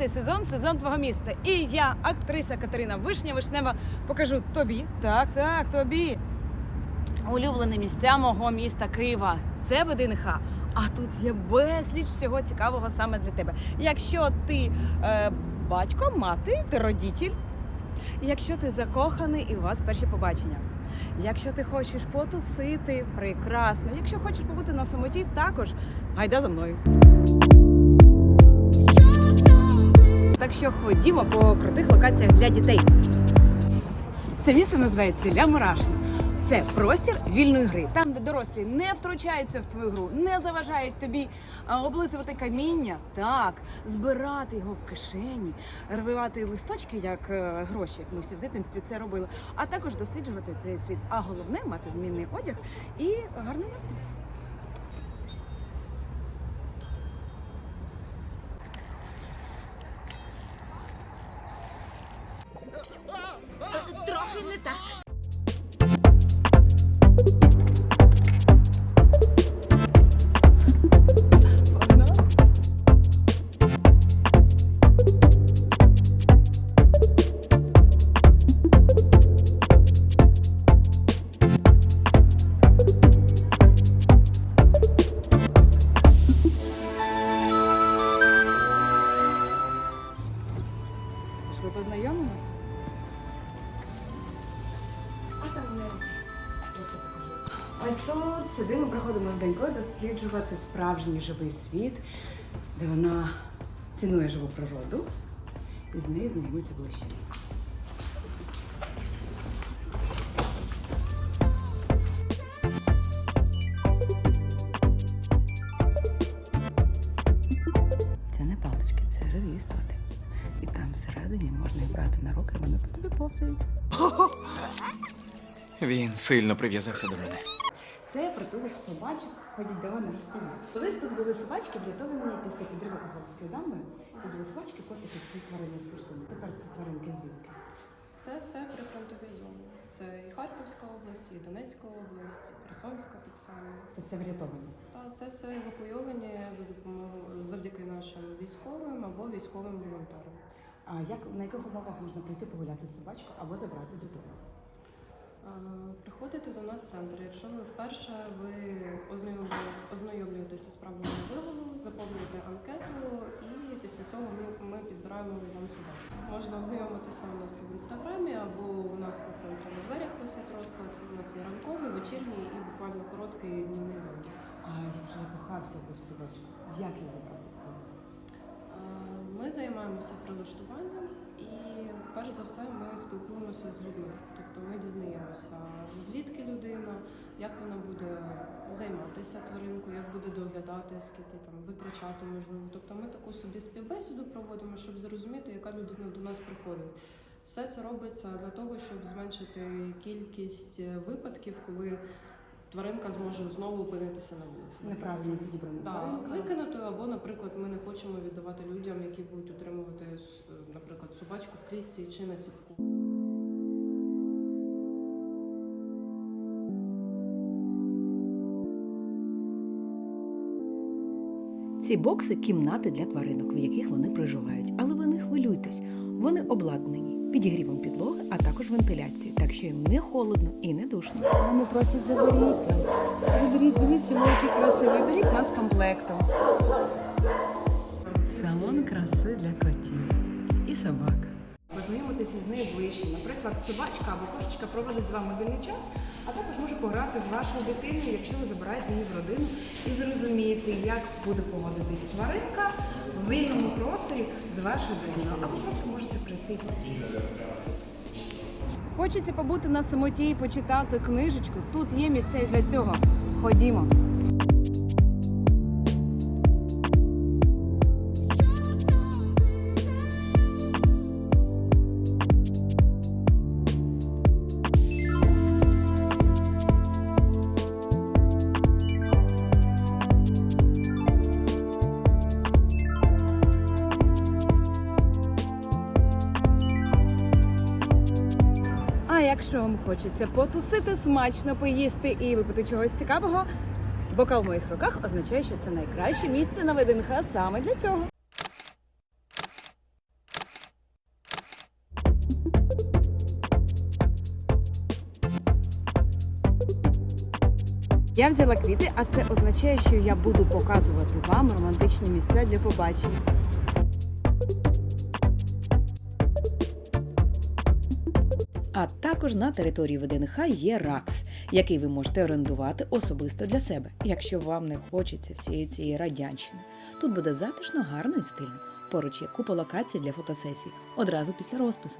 П'ятий сезон, сезон твого міста. І я, актриса Катерина Вишня Вишнева, покажу тобі, так, так, тобі. Улюблені місця мого міста Києва. Це ВДНХ. А тут є безліч всього цікавого саме для тебе. Якщо ти е, батько, мати, ти родитель, якщо ти закоханий і у вас перші побачення. Якщо ти хочеш потусити, прекрасно. Якщо хочеш побути на самоті, також гайда за мною. Так що ходімо по крутих локаціях для дітей. Це місце називається Ля Мурашна. Це простір вільної гри, там, де дорослі не втручаються в твою гру, не заважають тобі облизувати каміння, так, збирати його в кишені, рвивати листочки як е, гроші, як ми всі в дитинстві це робили, а також досліджувати цей світ. А головне мати змінний одяг і гарний настрій. Трохи не так. А там не просто покажу. Ось тут сюди ми приходимо з донькою досліджувати справжній живий світ, де вона цінує живу природу і з нею знайомиться ближче. Він сильно прив'язався до мене. Це притулок собачок. Ходіть до мене, розкажу. Колись тут були собачки, врятовані після підриву Каховської дамби. Тут були собачки, котики, всі тварини з Херсону. Тепер це тваринки звідки? Це все прифронтові зони. Це і Харківська область, і Донецька область, і Херсонська так само. Це все врятовані. Та це все евакуйовані за допомогою завдяки нашим військовим або військовим волонтерам. А як на яких умовах можна прийти погуляти з собачкою або забрати додому? Приходите до нас в центр. Якщо ви вперше ви ознайомлюєтеся з правилами вигулу, заповнюєте анкету, і після цього ми, ми підбираємо вам собачку. Можна ознайомитися у нас в інстаграмі або у нас на центрі на дверях висить розклад. У нас є ранковий, вечірній і буквально короткий днівний вибір. А я вже закохався в собачку. Як її забрати Ми займаємося прилаштуванням і перш за все ми спілкуємося з людьми. Тобто ми дізнаємося, звідки людина, як вона буде займатися тваринкою, як буде доглядати, скільки там витрачати можливо. Тобто ми таку собі співбесіду проводимо, щоб зрозуміти, яка людина до нас приходить. Все це робиться для того, щоб зменшити кількість випадків, коли тваринка зможе знову опинитися на вулиці. Неправильно підібрану Так, викинутою, або, наприклад, ми не хочемо віддавати людям, які будуть утримувати, наприклад, собачку в клітці чи на ціпку. Ці бокси кімнати для тваринок, в яких вони проживають. Але ви не хвилюйтесь, вони обладнані підігрівом підлоги, а також вентиляцією, так що їм не холодно і не душно. Вони просять заберіть нас. Заберіть, дивіться, ми які красиві. Беріть нас комплектом. Салон краси для котів і собак. Познайомитися з нею ближче. Наприклад, собачка або кошечка проводить з вами вільний час, а також може пограти з вашою дитиною, якщо ви забираєте її в родину і зрозумієте, як буде поводитись тваринка в вільному просторі з вашою дитиною. Або просто можете прийти. Хочеться побути на самоті і почитати книжечку. Тут є місця для цього. Ходімо. якщо вам хочеться потусити, смачно поїсти і випити чогось цікавого, бокал в моїх руках означає, що це найкраще місце на ВДНХ саме для цього. Я взяла квіти, а це означає, що я буду показувати вам романтичні місця для побачення. А також на території ВДНХ є РАКС, який ви можете орендувати особисто для себе, якщо вам не хочеться всієї цієї радянщини. Тут буде затишно, гарно і стильно. Поруч є купа локацій для фотосесій одразу після розпису.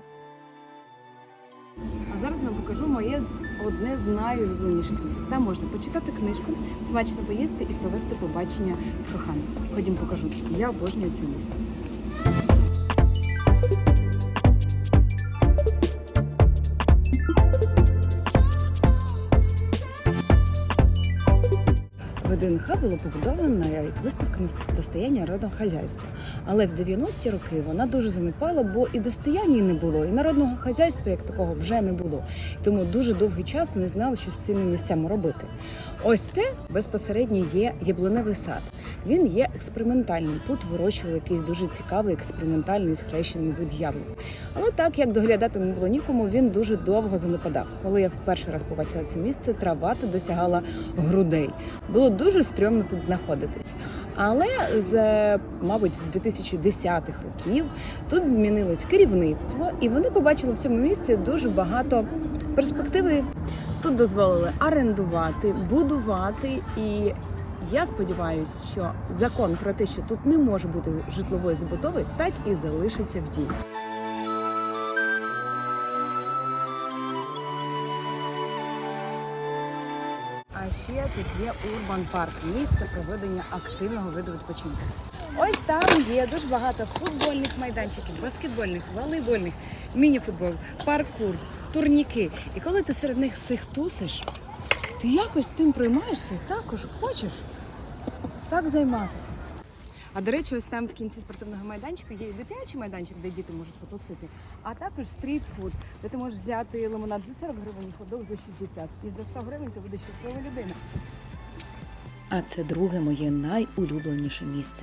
А зараз вам покажу моє одне з найулюбленіших місць. Там можна почитати книжку, смачно поїсти і провести побачення з коханим. Ходім, покажу. Я обожнюю це місце. ВДНХ було побудовано як виставка достояння народного хазяйства. Але в 90-ті роки вона дуже занепала, бо і достояння не було, і народного хазяйства як такого вже не було. Тому дуже довгий час не знали, що з цими місцями робити. Ось це безпосередньо є яблуневий сад. Він є експериментальним. Тут вирощували якийсь дуже цікавий експериментальний схрещений вид яблук. Але так як доглядати не було нікому, він дуже довго занепадав. Коли я вперше раз побачила це місце, трава тут досягала грудей. Було дуже стрьомно тут знаходитись. Але з, мабуть, з 2010-х років тут змінилось керівництво, і вони побачили в цьому місці дуже багато перспективи. Тут дозволили орендувати, будувати і. Я сподіваюся, що закон про те, що тут не може бути житлової забудови, так і залишиться в дії. Ще тут є Урбан Парк, місце проведення активного виду відпочинку. Ось там є дуже багато футбольних майданчиків, баскетбольних, волейбольних, міні-футбол, паркур, турніки. І коли ти серед них всіх тусиш, ти якось тим приймаєшся і також хочеш так займатися. А до речі, ось там в кінці спортивного майданчика є і дитячий майданчик, де діти можуть потусити, а також стрітфуд, де ти можеш взяти лимонад за 40 гривень, ходок за 60. І за 100 гривень ти будеш щаслива людина. А це друге моє найулюбленіше місце.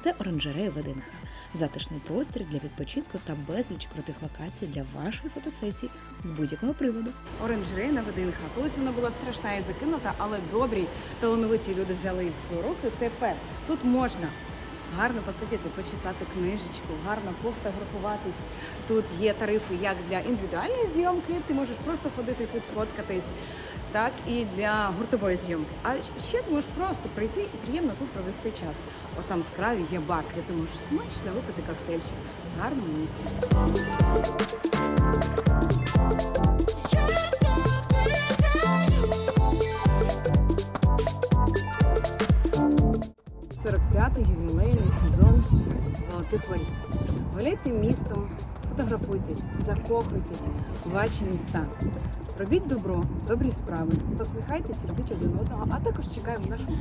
Це оранжерея ВДНХ. Затишний простір для відпочинку та безліч крутих локацій для вашої фотосесії з будь-якого приводу. Оранжерея на ВДНХ. Колись вона була страшна і закинута, але добрі, талановиті люди взяли її в свої руки. Тепер тут можна гарно посидіти, почитати книжечку, гарно пофотографуватись. Тут є тарифи як для індивідуальної зйомки, ти можеш просто ходити тут фоткатись, так і для гуртової зйомки. А ще ти можеш просто прийти і приємно тут провести час. От там з краю є бар, де ти можеш смачно випити коктейльчик. В місці. – 45-й ювілейний сезон золотих воріт. Гуляйте містом, фотографуйтесь, закохуйтесь у ваші міста. Робіть добро, добрі справи, посміхайтесь, любіть один одного, а також чекаємо в нашому